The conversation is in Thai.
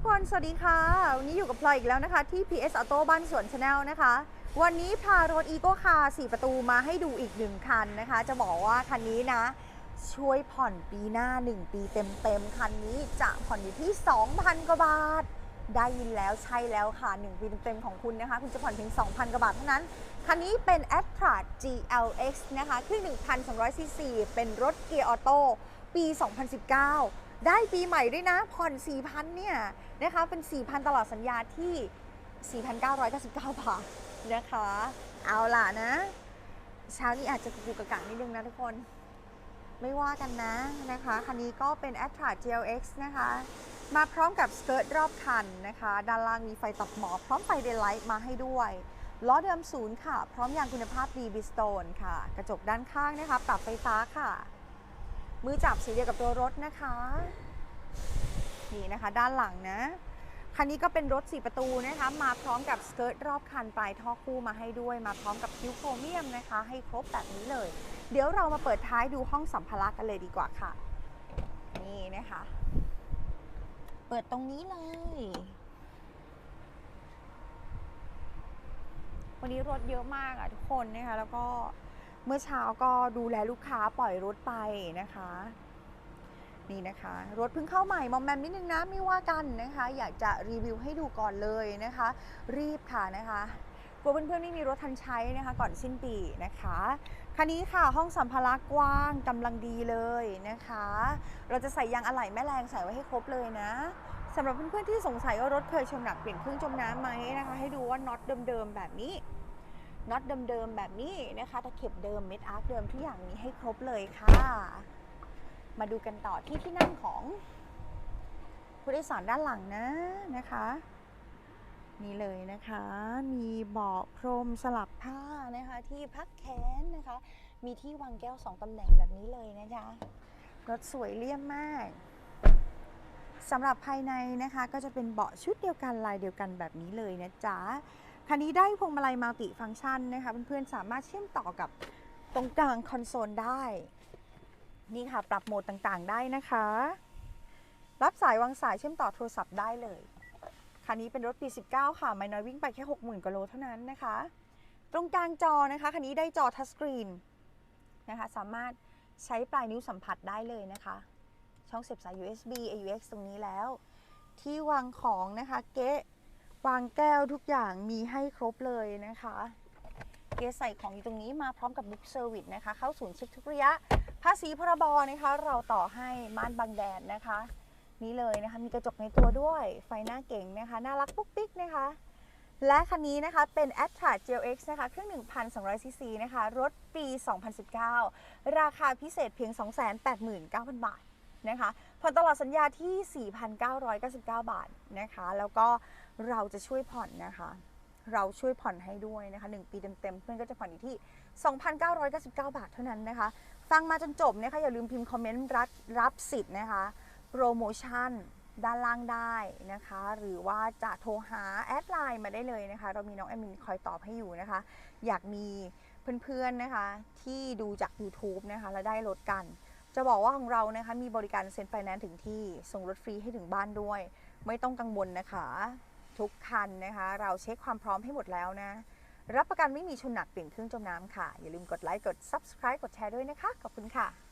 ทุกคน สวัสดีค่ะ วันนี้อยู่กับพลอยอีกแล้วนะคะ ที่ PS Auto บ้านสวนชาแนลนะคะ วันนี้พารถอีโก้คาร์4ประตูมาให้ดูอีกหนึ่งคันนะคะ จะบอกว่าคันนี้นะ ช่วยผ่อนปีหน้า 1 ปีเต็มๆ คันนี้จะผ่อนอยู่ที่ 2,000 กว่าบาท ได้ยินแล้วใช่แล้วค่ะ 1 ปีเต็มๆ ของคุณนะคะ คุณจะผ่อนเพียง 2,000 กว่าบาทเท่านั้น คันนี้เป็น a t t r a GLX นะคะเครื่อง1,200ซีซีเป็นรถเกียร์ออโต้ปี 2019 ได้ปีใหม่ด้วยนะ ผ่อน 4,000 เนี่ยนะคะเป็น 4,000 ตลอดสัญญาที่ 4,999 บาทนะคะ เอาล่ะนะ เช้านี้อาจจะกุกกะกะนิดนึงนะทุกคน ไม่ว่ากันนะนะคะ คันนี้ก็เป็น a t t r a GLX นะคะ มาพร้อมกับสเกิร์ตรอบคันนะคะ ด้านล่างมีไฟตัดหมอกพร้อมไฟเดย์ไลท์มาให้ด้วยล้อเดิมศูนย์ค่ะ พร้อมยางคุณภาพดีบิสโตนค่ะ กระจกด้านข้างนะคะ ปรับไฟฟ้าค่ะ มือจับสีเดียวกับตัวรถนะคะ นี่นะคะด้านหลังนะ คันนี้ก็เป็นรถ4ประตูนะคะ มาพร้อมกับสเกิร์ตรอบคันปลายท่อคู่มาให้ด้วย มาพร้อมกับคิ้วโครเมียมนะคะ ให้ครบแบบนี้เลย เดี๋ยวเรามาเปิดท้ายดูห้องสัมภาระกันเลยดีกว่าค่ะ นี่นะคะ เปิดตรงนี้เลยวันนี้รถเยอะมากอะทุกคนนะคะแล้วก็ เมื่อเช้าก็ดูแลลูกค้าปล่อยรถไปนะคะ นี่นะคะ รถเพิ่งเข้าใหม่มอมแมมนิดนึงนะไม่ว่ากันนะคะ อยากจะรีวิวให้ดูก่อนเลยนะคะ รีบค่ะนะคะกลัวเพื่อนๆไม่มีรถทันใช้นะคะ ก่อนสิ้นปีนะคะคันนี้ค่ะห้องสัมภาระกว้างกำลังดีเลยนะคะ เราจะใส่ยางอะไหล่แม่แรงใส่ไว้ให้ครบเลยนะสำหรับเพื่อนๆที่สงสัยว่ารถเคยชนหนักเปลี่ยนเครื่องจมน้ำไหมนะคะ ให้ดูว่าน็อตเดิมๆแบบนี้ น็อตเดิมๆแบบนี้นะคะตะเข็บเดิมเม็ดอาร์คเดิมทุกอย่างมีให้ครบเลยค่ะ มาดูกันต่อที่ที่นั่งของผู้โดยสารด้านหลังนะนะคะนี่เลยนะคะ มีเบาะพรมสลับผ้านะคะ ที่พักแขนนะคะ มีที่วางแก้วสองตำแหน่งแบบนี้เลยนะจ๊ะรถสวยเลี่ยมมากสำหรับภายในนะคะ ก็จะเป็นเบาะชุดเดียวกันลายเดียวกันแบบนี้เลยนะจ๊ะ คันนี้ได้พวงมาลัยมัลติฟังก์ชันนะคะเพื่อนๆสามารถเชื่อมต่อกับตรงกลางคอนโซลได้ นี่ค่ะ ปรับโหมดต่างๆได้นะคะ รับสายวางสายเชื่อมต่อโทรศัพท์ได้เลย คันนี้เป็นรถปี 19 ค่ะไม่น้อยวิ่งไปแค่ 60,000กิโลเท่านั้นนะคะ ตรงกลางจอนะคะ คันนี้ได้จอทัชสกรีนนะคะ สามารถใช้ปลายนิ้วสัมผัสได้เลยนะคะ ช่องเสียบสาย USB AUX ตรงนี้แล้ว ที่วางของนะคะ เก๊ะ วางแก้วทุกอย่างมีให้ครบเลยนะคะเก๊ะใส่ของอยู่ตรงนี้มาพร้อมกับบุ๊กเซอร์วิสนะคะ เข้าศูนย์เช็คทุกระยะ ภาษีพรบนะคะ เราต่อให้ม่านบังแดดนะคะ นี่เลยนะคะมีกระจกในตัวด้วย ไฟหน้าเก๋งนะคะ น่ารักปุ๊กปิ๊กนะคะ และคันนี้นะคะเป็น a t t r a GLX นะคะ เครื่อง 1,200 ซีซีนะคะ รถปี 2019 ราคาพิเศษเพียง 289,000 บาท นะคะผ่อนตลอดสัญญาที่ 4,999 บาทนะคะ แล้วก็เราจะช่วยผ่อนนะคะ เราช่วยผ่อนให้ด้วยนะคะ 1 ปีเต็มๆ เพื่อนก็จะผ่อนอยู่ที่ 2,999 บาทเท่านั้นนะคะ ฟังมาจนจบนะคะอย่าลืมพิมพ์คอมเมนต์รับรับสิทธิ์นะคะ โปรโมชั่นด้านล่างได้นะคะ หรือว่าจะโทรหาแอดไลน์มาได้เลยนะคะ เรามีน้องแอดมินคอยตอบให้อยู่นะคะ อยากมีเพื่อนๆนะคะที่ดูจาก YouTube นะคะ แล้วได้รถกัน จะบอกว่าของเรานะคะมีบริการเซ็นไฟแนนซ์ถึงที่ส่งรถฟรีให้ถึงบ้านด้วย ไม่ต้องกังวลนะคะ ทุกคันนะคะ เราเช็คความพร้อมให้หมดแล้วนะ รับประกันไม่มีชนหนักเปลี่ยนเครื่องจมน้ำค่ะ อย่าลืมกดไลค์กด Subscribe กดแชร์ด้วยนะคะ ขอบคุณค่ะ